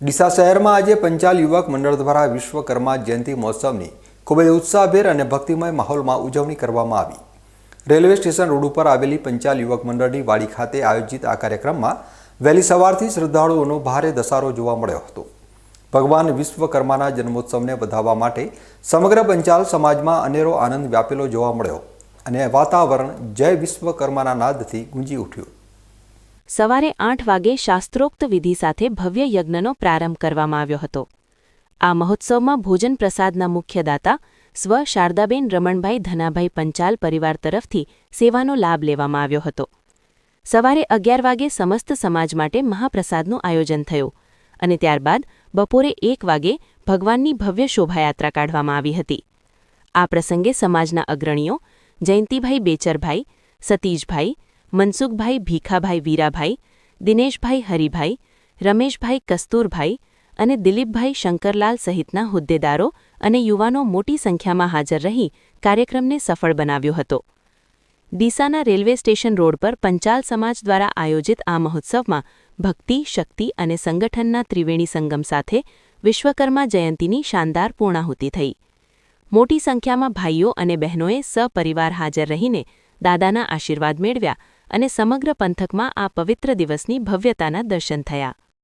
ડીસા શહેરમાં આજે પંચાલ યુવક મંડળ દ્વારા વિશ્વકર્મા જયંતિ મહોત્સવની ખૂબ જ ઉત્સાહભેર અને ભક્તિમય માહોલમાં ઉજવણી કરવામાં આવી. રેલવે સ્ટેશન રોડ ઉપર આવેલી પંચાલ યુવક મંડળની વાડી ખાતે આયોજિત આ કાર્યક્રમમાં વહેલી સવારથી શ્રદ્ધાળુઓનો ભારે ધસારો જોવા મળ્યો હતો. ભગવાન વિશ્વકર્માના જન્મોત્સવને વધાવવા માટે સમગ્ર પંચાલ સમાજમાં અનેરો આનંદ વ્યાપેલો જોવા મળ્યો અને વાતાવરણ જય વિશ્વકર્માના નાદથી ગુંજી ઉઠ્યું. સવારે આઠ વાગે શાસ્ત્રોક્ત વિધિ સાથે ભવ્ય યજ્ઞનો પ્રારંભ કરવામાં આવ્યો હતો. આ મહોત્સવમાં ભોજન પ્રસાદના મુખ્ય દાતા સ્વ શારદાબેન રમણભાઈ ધનાભાઈ પંચાલ પરિવાર તરફથી સેવાનો લાભ લેવામાં આવ્યો હતો. સવારે અગિયાર વાગે સમસ્ત સમાજ માટે મહાપ્રસાદનું આયોજન થયું અને ત્યારબાદ બપોરે એક વાગે ભગવાનની ભવ્ય શોભાયાત્રા કાઢવામાં આવી હતી. આ પ્રસંગે સમાજના અગ્રણીઓ જયંતિભાઈ બેચરભાઈ સતીશભાઈ મનસુખભાઈ, ભીખાભાઈ, વીરાભાઈ, દિનેશભાઈ, હરિભાઈ, રમેશભાઈ, કસ્તુરભાઈ અને દિલીપભાઈ શંકરલાલ સહિતના હોદ્દેદારો અને યુવાનો મોટી સંખ્યામાં હાજર રહી કાર્યક્રમને સફળ બનાવ્યો હતો. ડીસાના રેલવે સ્ટેશન રોડ પર પંચાલ સમાજ દ્વારા આયોજિત આ મહોત્સવમાં ભક્તિ, શક્તિ અને સંગઠનના ત્રિવેણી સંગમ સાથે વિશ્વકર્મા જયંતીની શાનદાર પૂર્ણાહુતિ થઈ. મોટી સંખ્યામાં ભાઈઓ અને બહેનોએ સપરિવાર હાજર રહીને દાદાના આશીર્વાદ મેળવ્યા અને સમગ્ર પંથકમાં આ પવિત્ર દિવસની ભવ્યતાના દર્શન થયા.